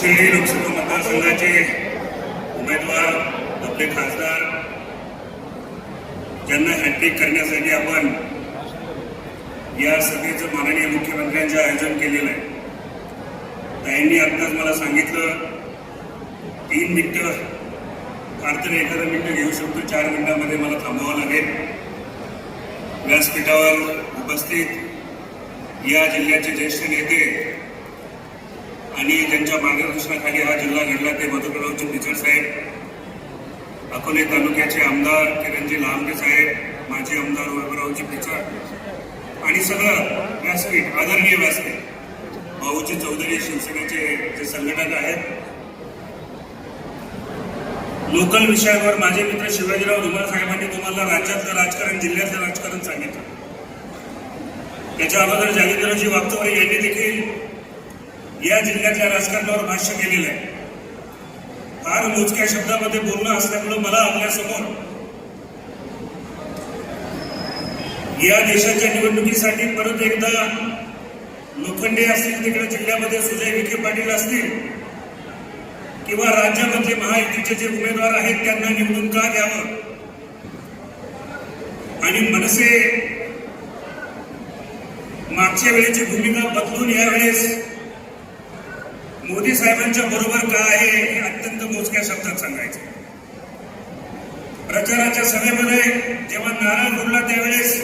शिर्डी लोकसभा मतदारसंघाचे उमेदवार आपले खासदार ज्यांना हॅट्रिक करण्यासाठी आपण या सभेचं माननीय मुख्यमंत्र्यांचं आयोजन केलेलं आहे. त्यांनी आत्ताच मला सांगितलं तीन मिनिटं फार तर एखादं मिनिटं घेऊ शकतो चार मिनिटांमध्ये मला थांबावं लागेल. व्यासपीठावर उपस्थित या जिल्ह्याचे ज्येष्ठ नेते आणि त्यांच्या मार्गदर्शनाखाली हा जिल्हा घडला ते मधुकरावचे टीचर साहेब. अकोले तालुक्याचे आमदार किरणजी लांबे साहेब माजी आमदार वैभवरावचे टीचर आणि सगळं व्यासपीठ आदरणीय व्यासपीठ. भाऊजी चौधरी शिवसेनेचे जे संघटक आहेत. लोकल विषयावर माझे मित्र शिवाजीराव धुमाळ साहेबांनी तुम्हाला राज्यातलं राजकारण जिल्ह्यातलं राजकारण सांगितलं. त्याच्या अगोदर जागेंद्रजी वागचौरे यांनी देखील या जिल्ह्यातल्या राजकारणावर भाष्य केलेलं आहे. फार मोजक्या शब्दामध्ये बोलणं असल्यामुळं मला आपल्यासमोर या देशाच्या निवडणुकीसाठी परत एकदा लोखंडे असतील तिकडे जिल्ह्यामध्ये सुजय विखे पाटील असतील किंवा राज्यामधले महायुतीचे जे उमेदवार आहेत त्यांना निवडून का द्यावं? आणि मनसे मागच्या वेळेची भूमिका बदलून यावेळेस मोदी साहेबांच्या बरोबर का आहे हे अत्यंत मोजक्या शब्दात सांगायचं. प्रचाराच्या सभेमध्ये जेव्हा नारायण उडला त्यावेळेस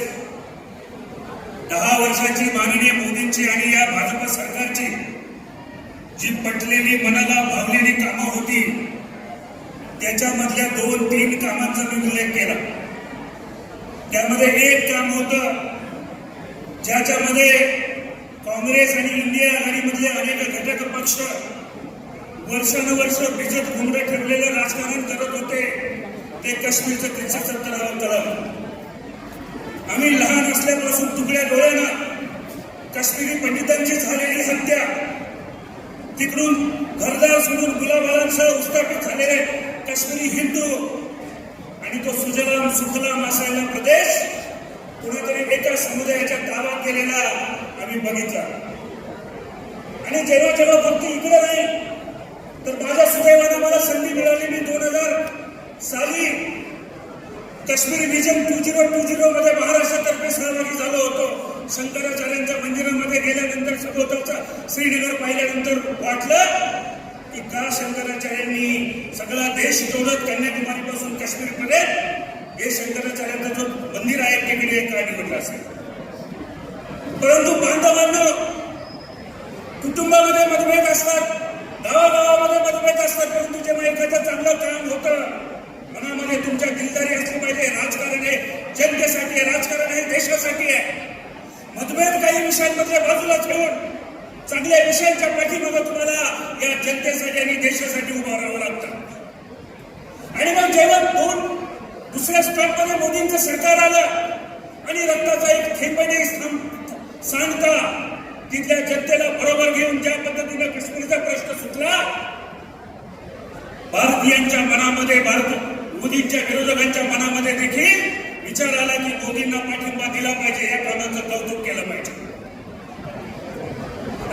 दहा वर्षाची माननीय मोदींची आणि या भाजप सरकारची जी पटलेली मनाला भावलेली कामं होती त्याच्यामधल्या दोन तीन कामांचा मी उल्लेख केला. त्यामध्ये एक काम होतं ज्याच्यामध्ये काँग्रेस आणि इंडिया आणि पक्ष वर्षानुवर्ष भिजत घुमडे ठेवलेलं राजकारण करत होते ते काश्मीरचं तीनशे सत्तरावं तळाव आम्ही लहान असल्यापासून तुकड्या डोळ्यानं काश्मीरी पंडितांची झालेली हत्या तिकडून घरदार सोडून गुलाबाळांसह उस्तापित झालेले काश्मीरी हिंदू आणि तो सुजलाम सुफलाम असायला प्रदेश कुणीतरी एका समुदायाच्या ताब्यात केलेला आम्ही बघितला. आणि जेव्हा जेव्हा फक्त इकडे नाही तर माझ्या सुदैवानं मला संधी मिळाली मी दोन हजार साली Kashmir vision two zero two zero मध्ये महाराष्ट्रातर्फे सहभागी झालो होतो. शंकराचार्यांच्या मंदिरामध्ये गेल्यानंतर सभोवतालचा श्रीनगर पाहिल्यानंतर वाटलं की का शंकराचार्यांनी सगळा देश जोडत कन्याकुमारीपासून काश्मीरमध्ये? हे शंकराचार्यांचं जो मंदिर आहे ते मी एक निवडलं असेल. परंतु बांधवांना कुटुंबामध्ये मतभेद असतात. गावागावामध्ये मतभेद असतात परंतु जेव्हा एखादं चांगलं काम होतं. मनामध्ये तुमच्या दिलदारी असली पाहिजे. राजकारण आहे. जनतेसाठी आहे राजकारण आहे देशासाठी आहे. मतभेद काही विषयांमध्ये बाजूला ठेवून चांगल्या विषयांच्या पाठीमध्ये तुम्हाला या जनतेसाठी आणि देशासाठी उभं राहावं लागतं. आणि मग जेव्हा दोन दुसऱ्या स्टॉपमध्ये मोदींचं सरकार आलं आणि रक्ताचा एक थेंबही सांगता तिथल्या जनतेला बरोबर घेऊन ज्या पद्धतीनं काश्मीरचा प्रश्न सुटला भारतीयांच्या मनामध्ये भारत मोदींच्या विरोधकांच्या मनामध्ये देखील विचार आला की मोदींना पाठिंबा दिला पाहिजे या कामाचं कौतुक केलं पाहिजे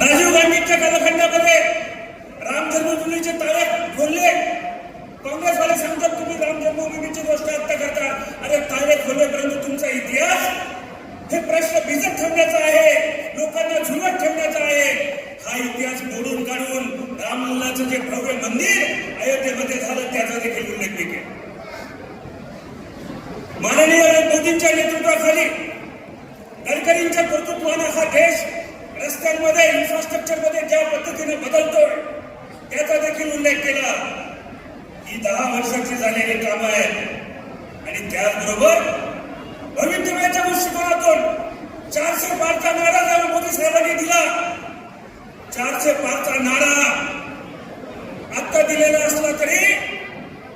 राजीव गांधींच्या कालखंडामध्ये राम जन्मभूमीचे ताळे खोलले काँग्रेसवाले सांगतात तुम्ही राम जन्मभूमीची गोष्ट आता करता अरे ताळे खोलवेपर्यंत तुमचा इतिहास हे प्रश्न भिजत ठेवण्याचा आहे लोकांना झुलत ठेवण्याचा आहे हा इतिहास मोडून काढून रामलल्लाचं जे भव्य मंदिर अयोध्येमध्ये झालं त्याचा देखील उल्लेख मी केला माननीय मोदींच्या नेतृत्वाखाली गडकरींच्या आपला देश रस्त्यांमध्ये इन्फ्रास्ट्रक्चरमध्ये ज्या पद्धतीने बदलतोय त्याचा देखील उल्लेख केला. ही दहा वर्षाची झालेली कामं आहेत. आणि त्याचबरोबर भवितव्याच्या दृष्टिकोनातून चारशे पाचचा नारा जेव्हा मोदी साहेबांनी दिला. चारशे पाचचा नारा आत्ता दिलेला असला तरी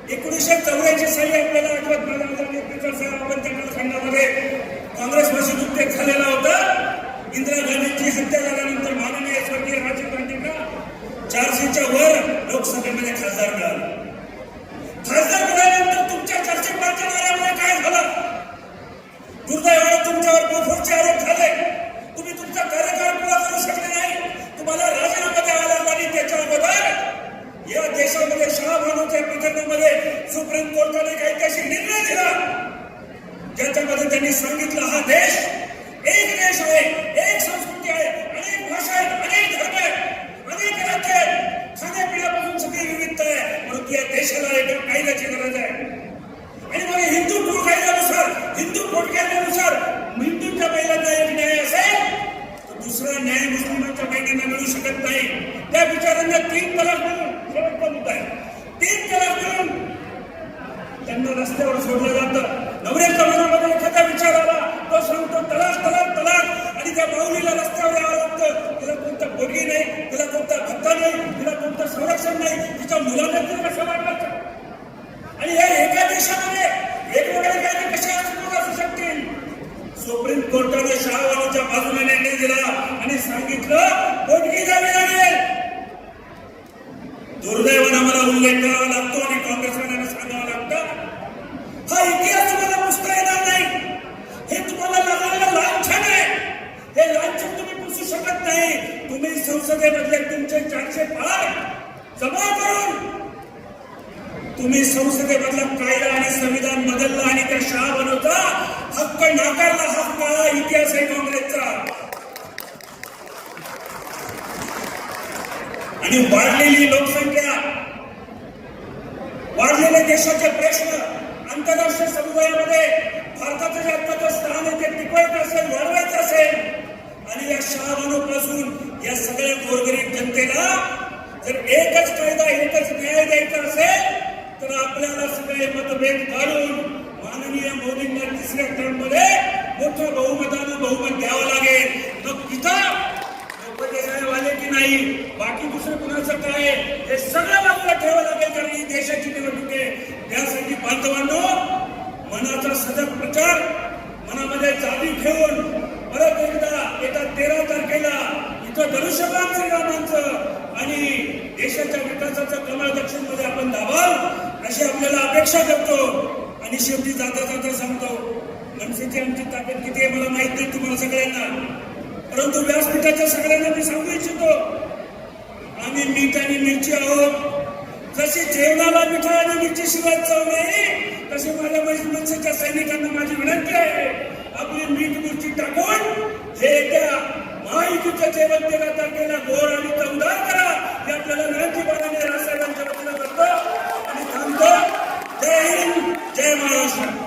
एकोणीसशे चौऱ्याऐंशी साली आपल्याला आठवत मला साहेब आपण त्या कालखंडामध्ये काँग्रेस भाषेत उद्योग झालेला होता इंदिरा गांधींची हत्या झाल्यानंतर माननीय स्वर्गीय राजीव गांधींना चारशेच्या वर लोकसभेमध्ये खासदार मिळाला खासदार मिळाल्यानंतर तुमच्या चारशे पाचच्या नाऱ्यामध्ये काय झालं दुर्दैवानं तुमच्यावर बोफोरचे आरोप झाले तुम्ही तुमचा कार्यकाळ पुरा करू शकले नाही तुम्हाला राजीनामा द्यावा लागला आणि त्याच्या अगोदर या देशामध्ये शहाभानूच्या प्रकरणामध्ये सुप्रीम कोर्टाने काही त्याशी निर्णय दिला ज्याच्यामध्ये त्यांनी सांगितलं हा देश एक देश आहे एक संस्कृती आहे अनेक भाषा आहेत अनेक धर्म आहेत अनेक राज्य आहेत खाण्यापिण्यापासून सगळी विविधता आहे परंतु या देशाला एका कायद्याची गरज आहे आणि मग हिंदू कोड कायद्यानुसार हिंदू कोड कायद्यानुसार हिंदूंच्या महिलांना एक न्याय असेल तर दुसरा न्याय मुस्लिमांच्या मिळू शकत नाही. त्या विचारांना तीन तलाक मिळून शेवटचा मुद्दा आहे तीन तलाक मिळून त्यांना रस्त्यावर सोडलं जातं. नवऱ्याच्या मनामध्ये एखादा विचार आला तो सांगतो तलाक तलाक तलाक. आणि त्या माऊलीला रस्त्यावर यावं लागतं. तिला कोणता पोटगी नाही तिला कोणता भत्ता नाही तिला कोणतं संरक्षण नाही. तिच्या मुलांना तिला कसं वाटलं आणि या एका देशामध्ये वेगवेगळे कायदे कसे अस्तित्वात असू शकतील सुप्रीम कोर्टाने शहावानूच्या बाजूने निर्णय दिला आणि सांगितलं पोटगी द्यावी लागेल. दुर्दैवाने मला उल्लेख करावा लागतो आणि काँग्रेसवाल्यांना सांगावं लागतं हा इतिहास तुम्हाला पुसता येणार नाही. हे तुम्हाला लागलेलं लांछन आहे. हे लांछन तुम्ही पुसू शकत नाही. तुम्ही संसदेमधले तुमचे चारशे पाठ जमा करून तुम्ही संसदेमधला कायदा आणि संविधान बदललं आणि त्या शाह बनवता हक्क नाकारला हा काळा इतिहास आहे काँग्रेसचा. आणि वाढलेली लोकसंख्या वाढलेले देशाचे प्रश्न आंतरराष्ट्रीय समुदायामध्ये भारताचं जे आत्ताचं स्थान आहे ते टिकवायचं असेल वाढवायचं असेल आणि या शहाबानोपासून या सगळ्या गोरगरीब जनतेला जर एकच कायदा एकच न्याय द्यायचा असेल तर आपल्याला सगळे मतभेद काढून माननीय मोदींना तिसऱ्या टर्ममध्ये मध्ये मोठ्या बहुमतानं बहुमत द्यावं लागेल. मग तिथं लोक की नाही? बाकी दुसरं कुणाचं काय हे सगळं बाजूला ठेवावं लागेल कारण ही देशाची निवडणूक आहे. त्यासाठी बांधवांनो मनाचा सजग प्रचार मनामध्ये जागी ठेवून परत एकदा येत्या तेरा तारखेला इथं धनुष्यबाण श्रीरामांचं आणि देशाच्या विकासाचं कमळ दक्षिणमध्ये आपण दाबाल अशी आपल्याला अपेक्षा करतो. आणि शेवटी जाता जाता सांगतो मनसेची आमची ताकद किती आहे मला माहिती नाही तुम्हाला सगळ्यांना. परंतु व्यासपीठाच्या सगळ्यांना मी सांगू इच्छितो आम्ही मीठ आणि मिरची आहोत. जसे जेवणाला मिठा आणि मिरची शिवाय चव नाही तसे माझ्या मनसेच्या सैनिकांना माझी विनंती आहे आपली मीठ मिरची टाकून हे त्या महायुतीचं जेवण तर केला गोड आणि चवदार करा हे आपल्याला विनंती पाण्याने रासायनिक करतो आणि थांबतो. जय हिंद जय महाराष्ट्र.